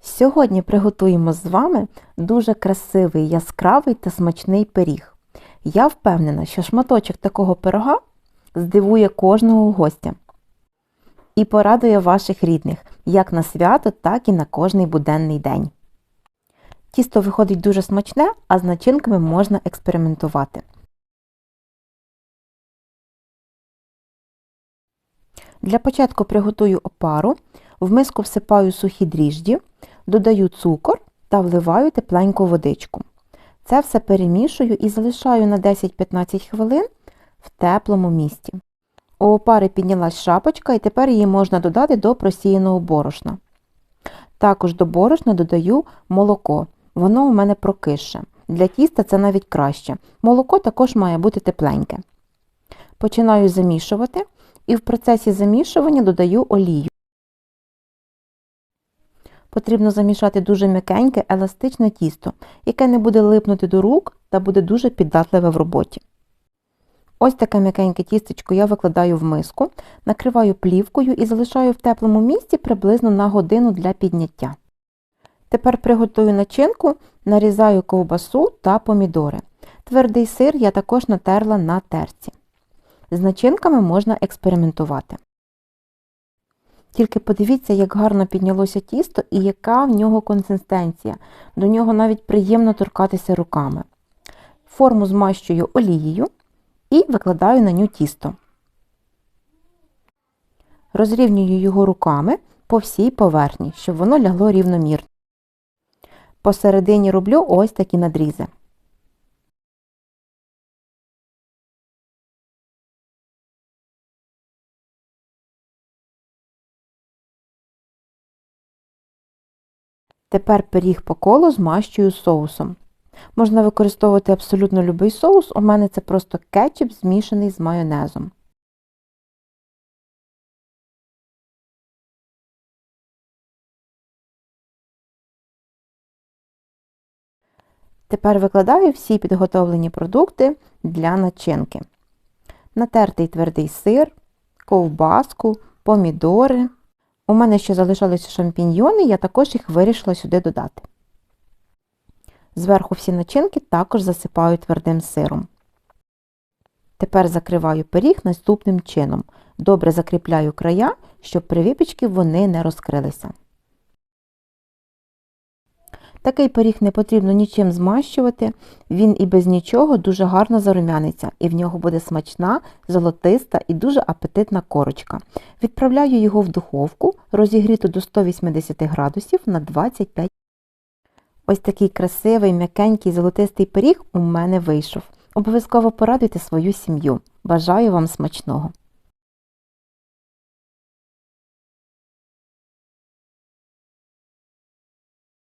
Сьогодні приготуємо з вами дуже красивий, яскравий та смачний пиріг. Я впевнена, що шматочок такого пирога здивує кожного гостя і порадує ваших рідних як на свято, так і на кожний буденний день. Тісто виходить дуже смачне, а з начинками можна експериментувати. Для початку приготую опару, в миску всипаю сухі дріжджі, додаю цукор та вливаю тепленьку водичку. Це все перемішую і залишаю на 10-15 хвилин в теплому місці. У опари піднялась шапочка і тепер її можна додати до просіяного борошна. Також до борошна додаю молоко. Воно у мене прокише. Для тіста це навіть краще. Молоко також має бути тепленьке. Починаю замішувати і в процесі замішування додаю олію. Потрібно замішати дуже м'якеньке, еластичне тісто, яке не буде липнути до рук та буде дуже піддатливе в роботі. Ось таке м'якеньке тістечко я викладаю в миску, накриваю плівкою і залишаю в теплому місці приблизно на годину для підняття. Тепер приготую начинку, нарізаю ковбасу та помідори. Твердий сир я також натерла на терці. З начинками можна експериментувати. Тільки подивіться, як гарно піднялося тісто і яка в нього консистенція. До нього навіть приємно торкатися руками. Форму змащую олією і викладаю на ню тісто. Розрівнюю його руками по всій поверхні, щоб воно лягло рівномірно. Посередині роблю ось такі надрізи. Тепер пиріг по колу змащую соусом. Можна використовувати абсолютно будь-який соус, у мене це просто кетчуп змішаний з майонезом. Тепер викладаю всі підготовлені продукти для начинки. Натертий твердий сир, ковбаску, помідори. У мене ще залишалися шампіньйони, я також їх вирішила сюди додати. Зверху всі начинки також засипаю твердим сиром. Тепер закриваю пиріг наступним чином. Добре закріпляю края, щоб при випічці вони не розкрилися. Такий пиріг не потрібно нічим змащувати, він і без нічого дуже гарно зарумяниться, і в нього буде смачна, золотиста і дуже апетитна корочка. Відправляю його в духовку, розігріту до 180 градусів на 25 Ось такий красивий, м'якенький, золотистий пиріг у мене вийшов. Обов'язково порадуйте свою сім'ю. Бажаю вам смачного!